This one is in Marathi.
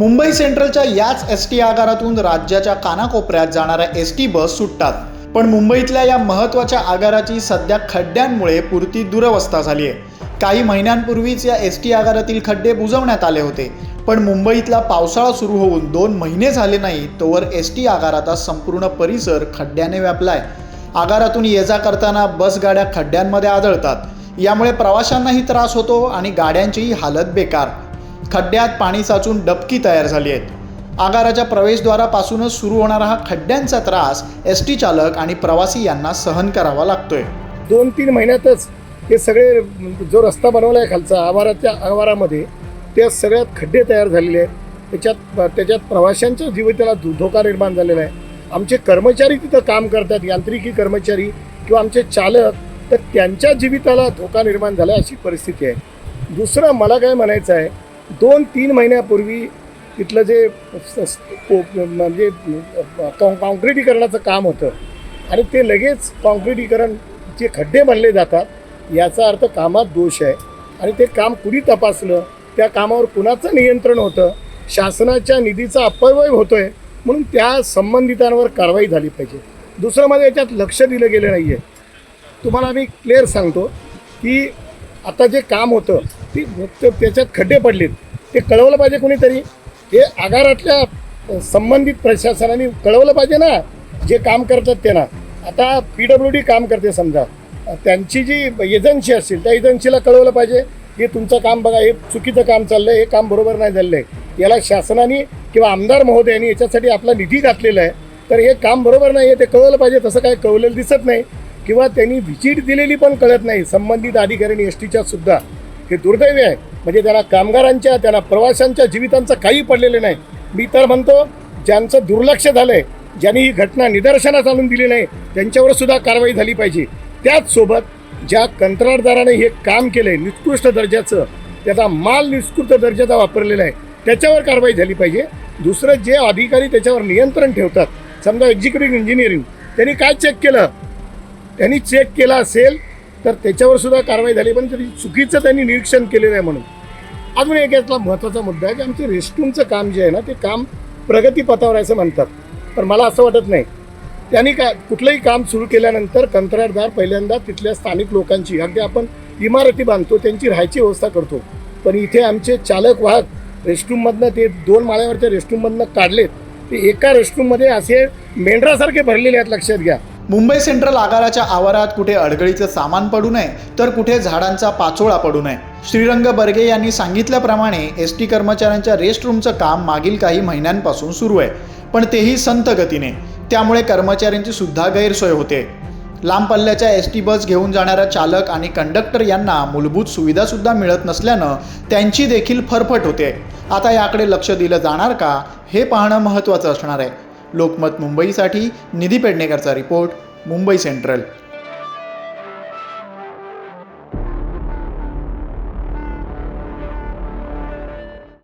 मुंबई सेंट्रलच्या याच एस टी आगारातून राज्याच्या कानाकोपऱ्यात जाणाऱ्या एस टी बस सुटतात. पण मुंबईतल्या या महत्त्वाच्या आगाराची सध्या खड्ड्यांमुळे पुरती दुरवस्था झाली आहे. काही महिन्यांपूर्वीच या एस टी आगारातील खड्डे बुजवण्यात आले होते. पण मुंबईतला पावसाळा सुरू होऊन दोन महिने झाले नाही तोवर एस टी आगाराचा संपूर्ण परिसर खड्ड्याने व्यापलाय. आगारातून ये जा करताना बस गाड्या खड्ड्यांमध्ये आदळतात. यामुळे प्रवाशांनाही त्रास होतो आणि गाड्यांचीही हालत बेकार. खड्ड्यात पाणी साचून डबकी तयार झाली आहेत. आगाराच्या प्रवेशद्वारापासूनच सुरू होणारा हा खड्ड्यांचा त्रास एस टी चालक आणि प्रवासी यांना सहन करावा लागतोय. दोन तीन महिन्यातच हे सगळे जो रस्ता बनवला आहे खालचा आवाराच्या आवारामध्ये त्या सगळ्यात खड्डे तयार झालेले आहेत. त्याच्यात त्याच्यात प्रवाशांच्या जीविताला धोका निर्माण झालेला आहे. आमचे कर्मचारी तिथं काम करतात यांत्रिकी कर्मचारी किंवा आमचे चालक तर त्यांच्या जीविताला धोका निर्माण झाला अशी परिस्थिती आहे. दुसरं मला काय म्हणायचं आहे दोन तीन महिन्यापूर्वी तिथलं जे म्हणजे काँक्रिटीकरणाचं काम होतं. आणि ते लगेच काँक्रिटीकरण जे खड्डे बनले जातात. याचा अर्थ कामात दोष आहे. आणि ते काम कुणी तपासलं? त्या कामावर कुणाचं नियंत्रण होतं? शासनाच्या निधीचा अपव्यय आहे म्हणून त्या संबंधितांवर कारवाई झाली पाहिजे. दुसरं माझं याच्यात लक्ष दिलं गेलं नाही आहे तुम्हाला मी क्लिअर सांगतो की आता जे काम होतं ती ते- त्याच्यात खड्डे पडलेत. ते कळवलं पाहिजे कोणीतरी. हे आगारातल्या संबंधित प्रशासनाने कळवलं पाहिजे ना जे काम करतात त्यांना आता पी डब्ल्यू डी काम करते समजा. त्यांची जी एजन्सी असेल त्या एजन्सीला कळवलं पाहिजे हे तुमचं काम बघा हे चुकीचं काम चाललं आहे हे काम बरोबर नाही झालेलं आहे याला शासनाने किंवा आमदार महोदयांनी याच्यासाठी आपला निधी घातलेला आहे. तर हे काम बरोबर नाही आहे ते कळवलं पाहिजे तसं काय कळवलेलं दिसत नाही. किंवा त्यांनी व्हिजिट दिलेली पण कळत नाही. संबंधित अधिकाऱ्यांनी एस टीच्या सुद्धा. हे दुर्दैवी आहे. म्हणजे त्याला कामगारांच्या त्याला प्रवाशांच्या जीवितांचं काही पडलेलं नाही. मी तर म्हणतो ज्यांचं दुर्लक्ष झालं आहे ज्यांनी ही घटना निदर्शनास आणून दिली नाही त्यांच्यावर सुद्धा कारवाई झाली पाहिजे. त्याचसोबत ज्या कंत्राटदाराने हे काम केलं आहे निकृष्ट दर्जाचं त्याचा माल निकृष्ट दर्जाचा वापरलेला आहे त्याच्यावर कारवाई झाली पाहिजे. दुसरं जे अधिकारी त्याच्यावर नियंत्रण ठेवतात समजा एक्झिक्युटिव्ह इंजिनिअरिंग त्यांनी काय चेक केलं? त्यांनी चेक केला असेल तर त्याच्यावर सुद्धा कारवाई झाली पण तरी चुकीचं त्यांनी निरीक्षण केलेलं आहे म्हणून. अजून एक यातला महत्त्वाचा मुद्दा आहे की आमचे रेस्टरूमचं काम जे आहे ना ते काम प्रगतीपथावर आहे असं म्हणतात. पण मला असं वाटत नाही. त्यांनी का कुठलंही काम सुरू केल्यानंतर कंत्राटदार पहिल्यांदा तिथल्या स्थानिक लोकांची अगदी आपण इमारती बांधतो त्यांची राहायची व्यवस्था करतो. पण इथे आमचे चालक वाहक रेस्टरूममधनं ते दोन माळ्यावरच्या रेस्टरूममधनं काढलेत. ते एका रेस्टरूममध्ये असे मेंढरासारखे भरलेले आहेत लक्षात घ्या. मुंबई सेंट्रल आगाराच्या आवारात कुठे अडगळीचं सामान पडू नये तर कुठे झाडांचा पाचोळा पडू नये. श्रीरंग बर्गे यांनी सांगितल्याप्रमाणे एस टी कर्मचाऱ्यांच्या रेस्ट रूमचं काम मागील काही महिन्यांपासून सुरू आहे. पण तेही संत गतीने. त्यामुळे कर्मचाऱ्यांची सुद्धा गैरसोय होते. लांब पल्ल्याच्या एस टी बस घेऊन जाणाऱ्या चालक आणि कंडक्टर यांना मूलभूत सुविधासुद्धा मिळत नसल्यानं त्यांची देखील फरफट होते. आता याकडे लक्ष दिलं जाणार का हे पाहणं महत्त्वाचं असणार आहे. लोकमत मुंबईसाठी निधी पेडणेकरचा रिपोर्ट मुंबई सेंट्रल.